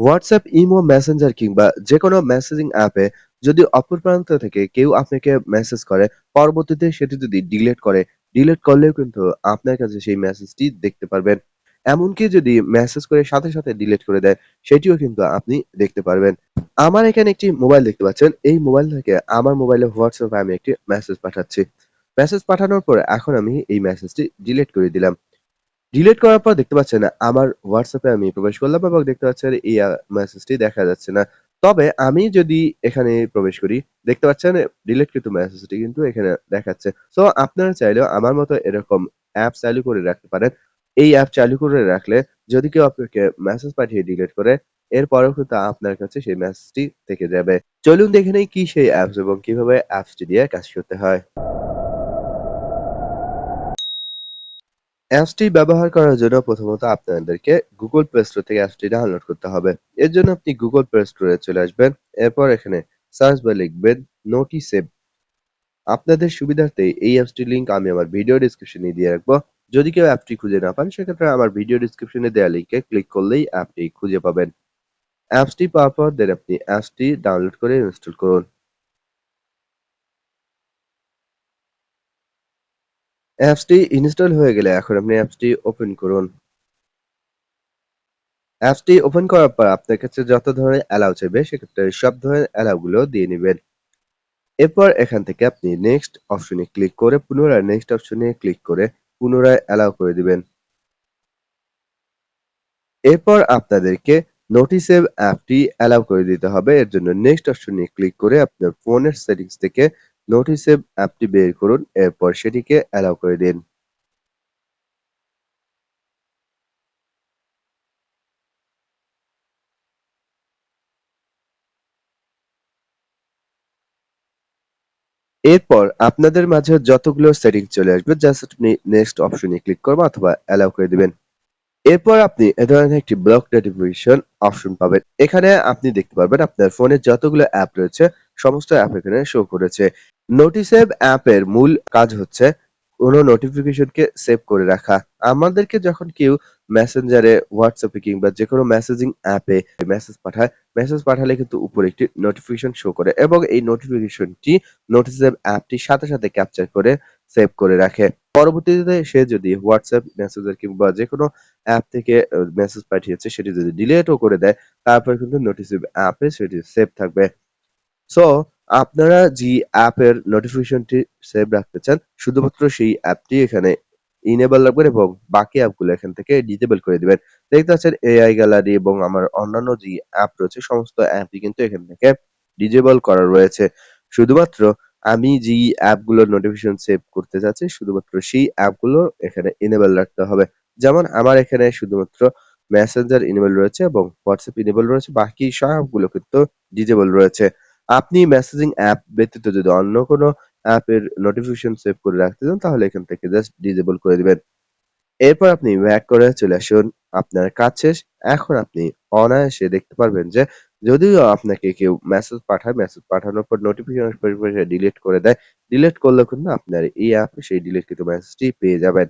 WhatsApp, imo, Messenger কিংবা যেকোনো messaging অ্যাপে যদি অপর প্রান্ত থেকে কেউ আপনাকে মেসেজ করে, পরবর্তীতে সেটি যদি ডিলিট করে, ডিলিট করলেও কিন্তু আপনার কাছে সেই মেসেজটি দেখতে পারবেন। এমনকি যদি মেসেজ করে সাথে, সাথে ডিলিট করে দেয়, সেটিও কিন্তু আপনি দেখতে পারবেন। আমার এখানে একটি মোবাইল দেখতে পাচ্ছেন। এই মোবাইল থেকে আমার মোবাইলে হোয়াটসঅ্যাপে আমি একটি মেসেজ পাঠাচ্ছি। মেসেজ পাঠানোর পরে এখন আমি এই মেসেজটি ডিলিট করে দিলাম। ডিলিট করার পর দেখতে পাচ্ছেন আমার এ আমি প্রবেশ করলাম এবং দেখতে পাচ্ছেন এই মেসেজটি দেখা যাচ্ছে না। তবে আমি যদি এখানে প্রবেশ করি, দেখতে পাচ্ছেন ডিলিটকৃত মেসেজটি কিন্তু এখানে দেখাচ্ছে। সো আপনারা চাইলেও আমার মতো এরকম অ্যাপ চালু করে রাখতে পারেন। এই অ্যাপ চালু করে রাখলে যদি কেউ আপনাকে মেসেজ পাঠিয়ে ডিলিট করে, এরপরেও কিন্তু আপনার কাছে সেই মেসেজটি থেকে যাবে। চলুন দেখে নেই কি সেই অ্যাপস এবং কীভাবে অ্যাপসটি দিয়ে কাজ করতে হয়। অ্যাপসটি ব্যবহার করার জন্য প্রথমত আপনাদেরকে গুগল প্লে স্টোর থেকে অ্যাপসটি ডাউনলোড করতে হবে। এর জন্য আপনি গুগল প্লে স্টোরে চলে আসবেন। এরপর এখানে সার্চ বারে লিখবেন নোটিসেভ। আপনাদের সুবিধার্থে এই অ্যাপসটির লিংক আমি আমার ভিডিও ডেসক্রিপশনে দিয়ে রাখব। যদি কেউ অ্যাপটি খুঁজে না পান, সেক্ষেত্রে আমার ভিডিও ডেসক্রিপশনে দেওয়া লিংকে ক্লিক করলেই অ্যাপটি খুঁজে পাবেন। অ্যাপসটি পাওয়ার পর দেন আপনি অ্যাপসটি ডাউনলোড করে ইনস্টল করুন। অ্যাপসটি ইনস্টল হয়ে গেলে এখন আপনি অ্যাপসটি ওপেন করুন। অ্যাপসটি ওপেন করার পর আপনার কাছে যত ধরনের অ্যালাউ চাইবে, সেক্ষেত্রে সব ধরনের অ্যালাউগুলো দিয়ে নিবেন। এরপর এখান থেকে আপনি নেক্সট অপশনে ক্লিক করে, পুনরায় নেক্সট অপশনে ক্লিক করে পুনরায় অ্যালাউ করে দিবেন। এরপর আপনাদেরকে নোটিসেভ অ্যাপটি অ্যালাউ করে দিতে হবে। এর জন্য নেক্সট অপশনে ক্লিক করে আপনার ফোনের সেটিংস থেকে নোটিসেভ অ্যাপটি বের করুন। এরপর সেটিকে অ্যালাউ করে দিন। এরপর আপনাদের মাঝে যতগুলো সেটিং চলে আসবে জাস্ট আপনি নেক্সট অপশনে ক্লিক করবেন অথবা অ্যালাউ করে দিবেন। এরপর আপনি এ ধরনের একটি ব্লক নোটিফিকেশন অপশন পাবেন। এখানে আপনি দেখতে পারবেন আপনার ফোনে যতগুলো অ্যাপ রয়েছে সমস্ত অ্যাপ এখানে শো করেছে। নোটিসেভ অ্যাপের মূল কাজ হচ্ছে কোনো নোটিফিকেশনকে সেভ করে রাখা। আমাদেরকে যখন কেউ মেসেঞ্জারে, হোয়াটসঅ্যাপে কিংবা যেকোনো মেসেজিং অ্যাপে মেসেজ পাঠায়, মেসেজ পাঠালে কিন্তু উপরে একটি নোটিফিকেশন শো করে এবং এই নোটিফিকেশনটি নোটিসেভ অ্যাপটির সাথে, সাথে ক্যাপচার করে সেভ করে রাখে। পরবর্তীতে সে যদি হোয়াটসঅ্যাপ, মেসেঞ্জার কিংবা যেকোনো অ্যাপ থেকে মেসেজ পাঠিয়েছে সেটি যদি ডিলিটও করে দেয়, তারপরে কিন্তু নোটিসেভ অ্যাপে সেটি সেভ থাকবে। সো আপনারা যে অ্যাপের নোটিফিকেশনটি সেভ রাখতে চান, শুধুমাত্র সেই অ্যাপটি এখানে ইনেবল রাখবেন এবং বাকি অ্যাপগুলো এখান থেকে ডিসেবল করে দিবেন। দেখতে পাচ্ছেন এআই গ্যালারি এবং আমার অন্যান্য যে অ্যাপ রয়েছে সমস্ত অ্যাপই কিন্তু এখান থেকে ডিসেবল করা রয়েছে। শুধুমাত্র আমি যেই অ্যাপগুলোর নোটিফিকেশন সেভ করতে চাচ্ছি শুধুমাত্র সেই অ্যাপগুলো এখানে ইনেবল রাখতে হবে। যেমন আমার এখানে শুধুমাত্র মেসেঞ্জার ইনেবল রয়েছে এবং হোয়াটসঅ্যাপ ইনেবল রয়েছে। বাকি সবগুলো কিন্তু ডিসেবল রয়েছে। আপনি মেসেজিং অ্যাপ ব্যতীত যদি অন্য কোনো অ্যাপের নোটিফিকেশন সেভ করে রাখতে চান তাহলে এখান থেকে জাস্ট ডিসেবল করে দিবেন। এরপর আপনি ব্যাক করে চলে আসুন। আপনার কাজ শেষ। এখন আপনি অনায়াসে দেখতে পারবেন যে যদিও আপনাকে কেউ মেসেজ পাঠায়, মেসেজ পাঠানোর পর নোটিফিকেশন ডিলিট করে দেয়, ডিলিট করলেও কিন্তু আপনার এই অ্যাপে সেই ডিলিটকৃত মেসেজটি পেয়ে যাবেন।